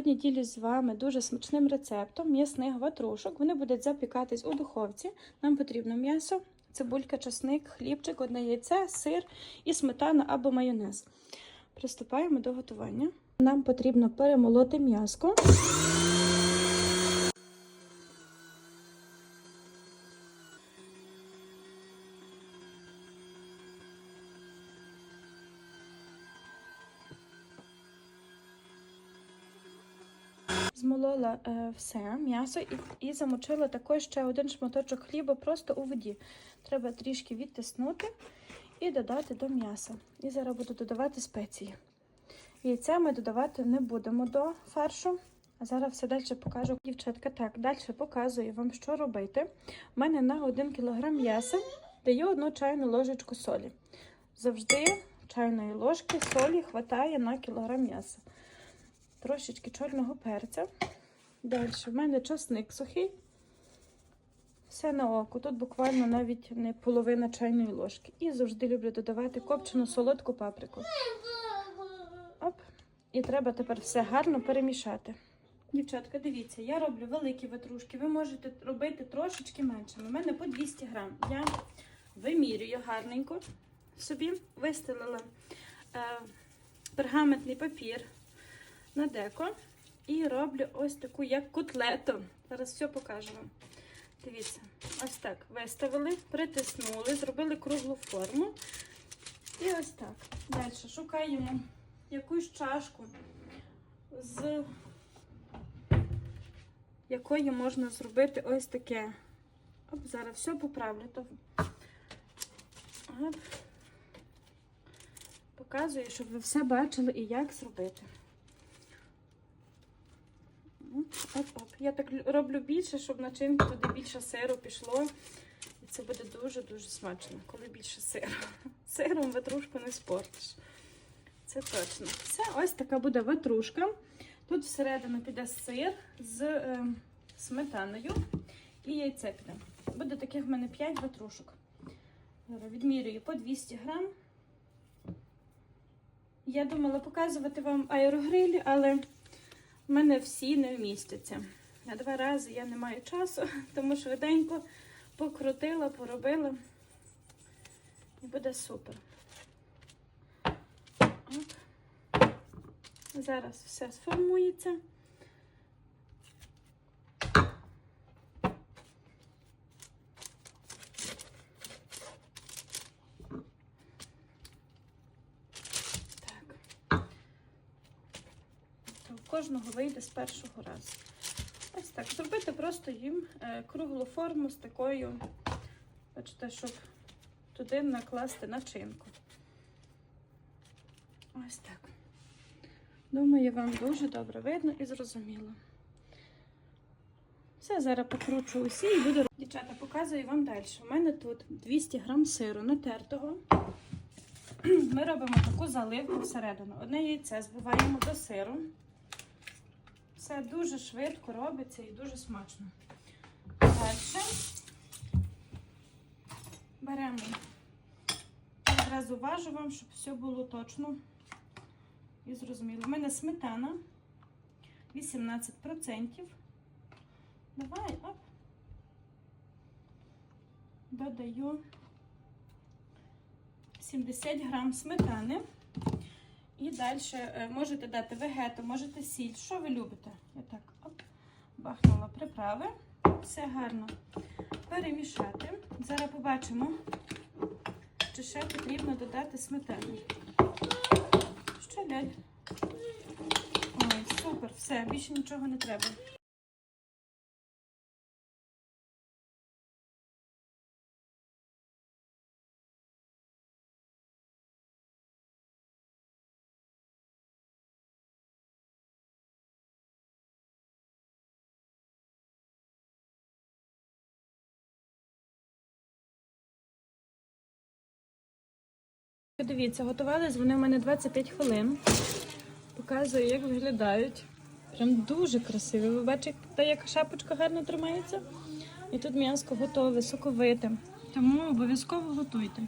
Сьогодні ділюсь з вами дуже смачним рецептом м'ясних ватрушок. Вони будуть запікатись у духовці. Нам потрібно м'ясо, цибулька, чесник, хлібчик, одне яйце, сир і сметана або майонез. Приступаємо до готування. Нам потрібно перемолоти м'яско. Змолола е, все м'ясо і, і замочила також ще один шматочок хліба просто у воді. Треба трішки відтиснути і додати до м'яса. І зараз буду додавати спеції. Яйця ми додавати не будемо до фаршу. А зараз все далі покажу. Дівчатка, так, далі показую вам, що робити. У мене на 1 кг м'яса даю одну чайну ложечку солі. Завжди чайної ложки солі вистачає на кілограм м'яса трошечки чорного перця. Далі в мене часник сухий. Все на око. Тут буквально навіть не половина чайної ложки. І завжди люблю додавати копчену солодку паприку. Оп. І треба тепер все гарно перемішати. Дівчатка, дивіться, я роблю великі ватрушки. Ви можете робити трошечки меншими. У мене по 200 грам. Я вимірюю гарненько собі, вистелила е, пергаментний папір на деко і роблю ось таку як котлету. Зараз все покажу вам. Дивіться, ось так виставили, притиснули, зробили круглу форму. І ось так. Далі шукаємо якусь чашку, з якої можна зробити ось таке. Оп, зараз все поправлю. То... Оп. Показую, щоб ви все бачили і як зробити. Оп-оп. Я так роблю більше, щоб начинки туди більше сиру пішло. І це буде дуже-дуже смачно, коли більше сиру. Сиром ватрушку не спортиш. Це точно. Це ось така буде ватрушка. Тут всередину піде сир з е, сметаною і яйце піде. Буде таких в мене 5 ватрушок. Відмірюю по 200 грам. Я думала показувати вам аерогрилі, але в мене всі не вмістяться. На два рази я не маю часу, тому швиденько покрутила, поробила. І буде супер. От. Зараз все сформується. Так. То в кожного вийде з першого разу. Ось так. Зробити просто їм е, круглу форму з такою, бачите, щоб туди накласти начинку. Ось так. Думаю, вам дуже добре видно і зрозуміло. Все, зараз покручу усі і буду. Дівчата, показую вам далі. У мене тут 200 грам сиру натертого. Ми робимо таку заливку всередину. Одне яйце збиваємо до сиру. Все дуже швидко робиться і дуже смачно. Далі беремо, одразу важу вам, щоб все було точно і зрозуміло. У мене сметана 18%. Давай, оп. Додаю 70 грам сметани. І далі можете дати вегету, можете сіль, що ви любите. Я так оп, бахнула приправи. Все гарно перемішати. Зараз побачимо, чи ще потрібно додати сметану. Що ляль? Ой, супер, все, більше нічого не треба. Дивіться, готувались вони в мене 25 хвилин. Показую, як виглядають. Прям дуже красиві. Ви бачите, як шапочка гарно тримається. І тут м'яско готове, соковите. Тому обов'язково готуйте.